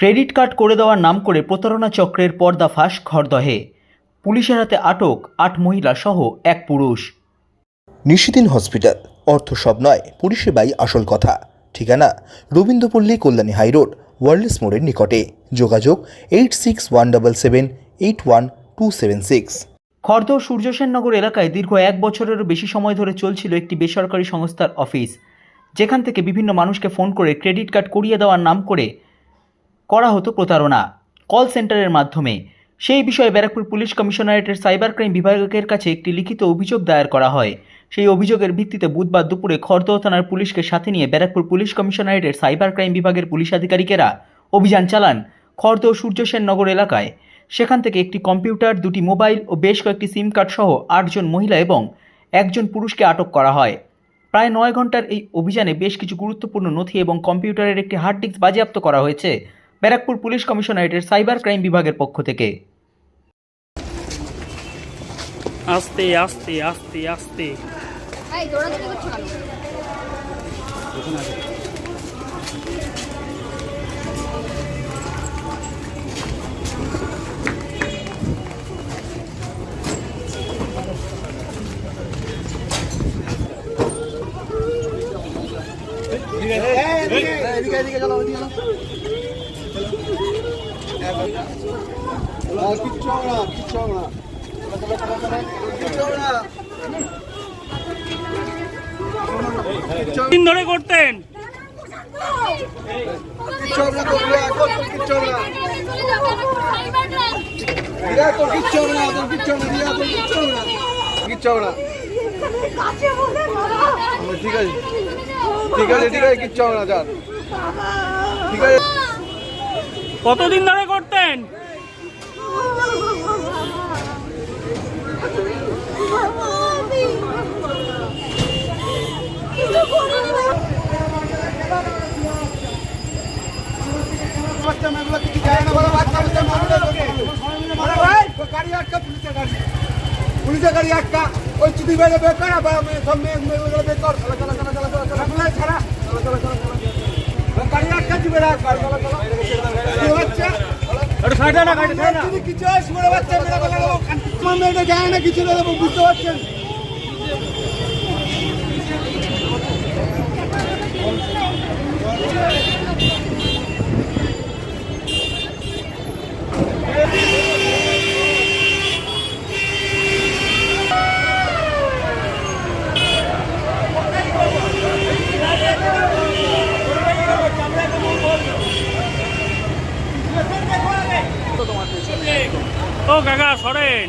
Credit card করে দেওয়ার নাম করে প্রতারণা চক্রের পর্দা ফাঁস খড়দহে পুলিশের হাতে আটক আট মহিলা সহ এক পুরুষ। নিশিদিন হসপিটাল অর্থ সব নয় পরিষেবাই আসল কথা। ঠিকানা রবীন্দ্রপল্লী কল্যাণী হাইরোড ওয়ার্ল্ডস মোড়ের নিকটে। যোগাযোগ eight six one double seven eight one two seven six. খর্দ Suryasennagar এলাকায় দীর্ঘ এক বছরেরও বেশি সময় ধরে চলছিল একটি বেসরকারি সংস্থার অফিস যেখান থেকে বিভিন্ন মানুষকে ফোন করে ক্রেডিট কার্ড করিয়ে দেওয়ার নাম করে করা হতো প্রতারণা। কল সেন্টারের মাধ্যমে। সেই বিষয়ে ব্যারাকপুর পুলিশ কমিশনারেটের সাইবার ক্রাইম বিভাগের কাছে একটি লিখিত অভিযোগ দায়ের করা হয়। সেই অভিযোগের ভিত্তিতে বুধবার দুপুরে খড়দহ থানার পুলিশকে সাথে নিয়ে ব্যারাকপুর পুলিশ কমিশনারেটের সাইবার ক্রাইম বিভাগের পুলিশ আধিকারিকেরা অভিযান চালান খড়দহ সূর্যসেন নগর এলাকায়। সেখান থেকে একটি কম্পিউটার, দুটি মোবাইল ও বেশ কয়েকটি সিম কার্ড সহ আটজন মহিলা এবং একজন পুরুষকে আটক করা হয়। প্রায় নয় ঘণ্টার এই অভিযানে বেশ কিছু গুরুত্বপূর্ণ নথি এবং কম্পিউটারের একটি হার্ড ডিস্ক বাজেয়াপ্ত করা হয়েছে। ব্যারাকপুর পুলিশ কমিশনারেটের সাইবার ক্রাইম বিভাগের পক্ষ থেকে আস্তে আস্তে আস্তে আস্তে এই দৌড়াদৌড়ি করছ কেন দিন ধরে করতেন। ঠিক আছে ঠিক আছে ঠিক আছে না ঠিক আছে কতদিন ধরে করতেন বাচ্চা মেয়েগুলো কিছু যায় না বলো বাচ্চা বাচ্চা মারবে তোকে আরে ভাই গাড়ি আটকা পুলিশের গাড়ি আটকা ওই চিঠি বাইরে বেকার সব মেয়ে মেয়েগুলো বেকার কিছু বাচ্চা মেয়েরা বলে দেবো মেয়েটা যায় না কিছু না দেবো বুঝতে পারছেন? ও কাকা Soren.